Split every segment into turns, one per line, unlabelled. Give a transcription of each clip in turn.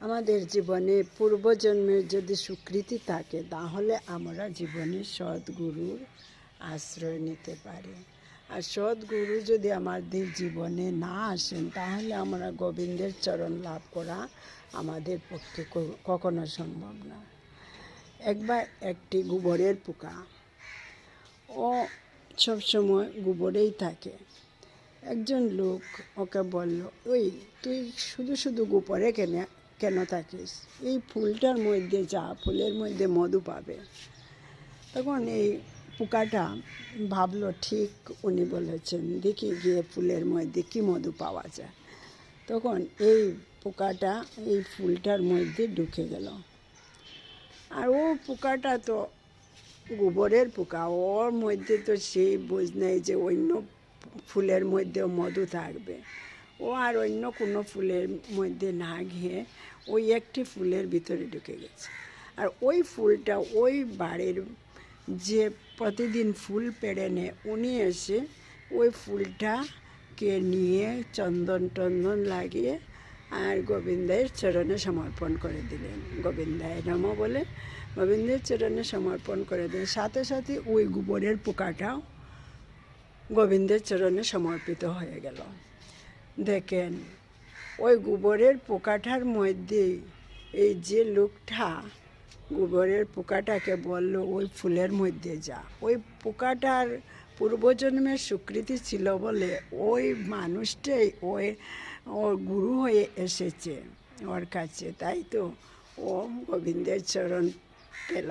আমাদের জীবনে পূর্বজন্মের যদি স্বীকৃতি থাকে, তাহলে আমরা জীবনে সদ্গুরুর আশ্রয় নিতে পারি। আর সদ্গুরু যদি আমাদের জীবনে না আসেন, তাহলে আমরা গোবিন্দের চরণ লাভ করা আমাদের পক্ষে কখনো সম্ভব না। একবার একটি গোবরের পোকা, ও সবসময় গোবরেই থাকে। একজন লোক ওকে বলল, ওই তুই শুধু শুধু গোপরে কেন কেন থাকিস? এই ফুলটার মধ্যে যা, ফুলের মধ্যে মধু পাবে। তখন এই পোকাটা ভাবলো, ঠিক উনি বলেছেন, দেখি গিয়ে ফুলের মধ্যে কি মধু পাওয়া যায়। তখন এই পোকাটা, এই ফুলটার মধ্যে ঢুকে গেল। আর ও পোকাটা তো গোবরের পোকা, ওর মধ্যে তো সেই বোঝ নেই যে অন্য ফুলের মধ্যেও মধু থাকবে। ও আর অন্য কোনো ফুলের মধ্যে না গিয়ে ওই একটি ফুলের ভিতরে ঢুকে গেছে। আর ওই ফুলটা ওই বাড়ির যে প্রতিদিন ফুল পেড়ে নেয়, উনি এসে ওই ফুলটাকে নিয়ে চন্দন টন্দন লাগিয়ে আর গোবিন্দের চরণে সমর্পণ করে দিলেন। গোবিন্দায় নম বলে গোবিন্দের চরণে সমর্পণ করে দিলেন। সাথে সাথে ওই গোবরের পোকাটাও গোবিন্দের চরণে সমর্পিত হয়ে গেল। দেখেন, ওই গোবরের পোকাটার মধ্যে এই যে লোকটা, গোবরের পোকাটাকে বলল, ওই ফুলের মধ্যে যা। ওই পোকাটার পূর্বজন্মের স্বীকৃতি ছিল বলে ওই মানুষটাই ওই ওর গুরু হয়ে এসেছে ওর কাছে। তাই তো ও গোবিন্দের চরণ পেল।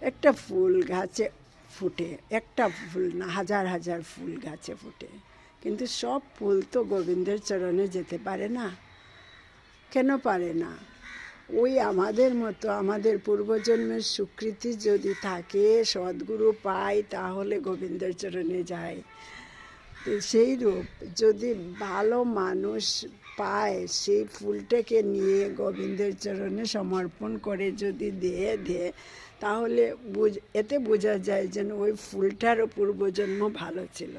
একটা ফুল গাছে ফুটে, একটা ফুল না, হাজার হাজার ফুল গাছে ফুটে। কিন্তু সব ফুল তো গোবিন্দের চরণে যেতে পারে না। কেন পারে না? ওই আমাদের মতো আমাদের পূর্বজন্মের স্বীকৃতি যদি থাকে, সদ্গুরু পাই তাহলে গোবিন্দের চরণে যায়। সেই রূপ যদি ভালো মানুষ পায়, সেই ফুলটাকে নিয়ে গোবিন্দের চরণে সমর্পণ করে যদি দিয়ে দেয় তাহলে বুঝ, এতে বোঝা যায় যেন ওই ফুলটারও পূর্বজন্ম ভালো ছিল।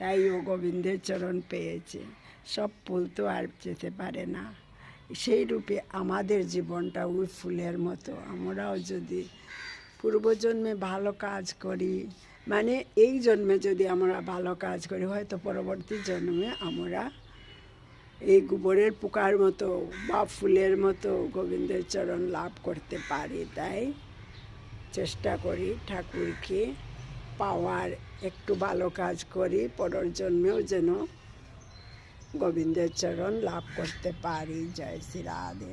তাই ও গোবিন্দের চরণ পেয়েছে। সব ফুল তো আর যেতে পারে না। সেই রূপে আমাদের জীবনটা ওই ফুলের মতো। আমরাও যদি পূর্বজন্মে ভালো কাজ করি মানে এই জন্মে যদি আমরা ভালো কাজ করি, হয়তো পরবর্তী জন্মে আমরা এই গোবরের পোকার মতো বা ফুলের মতো গোবিন্দের চরণ লাভ করতে পারি। তাই চেষ্টা করি ঠাকুরকে পাওয়ার একটু ভালো কাজ করি পরের জন্মেও যেন গোবিন্দের চরণ লাভ করতে পারি। জয় শ্রী রাধে।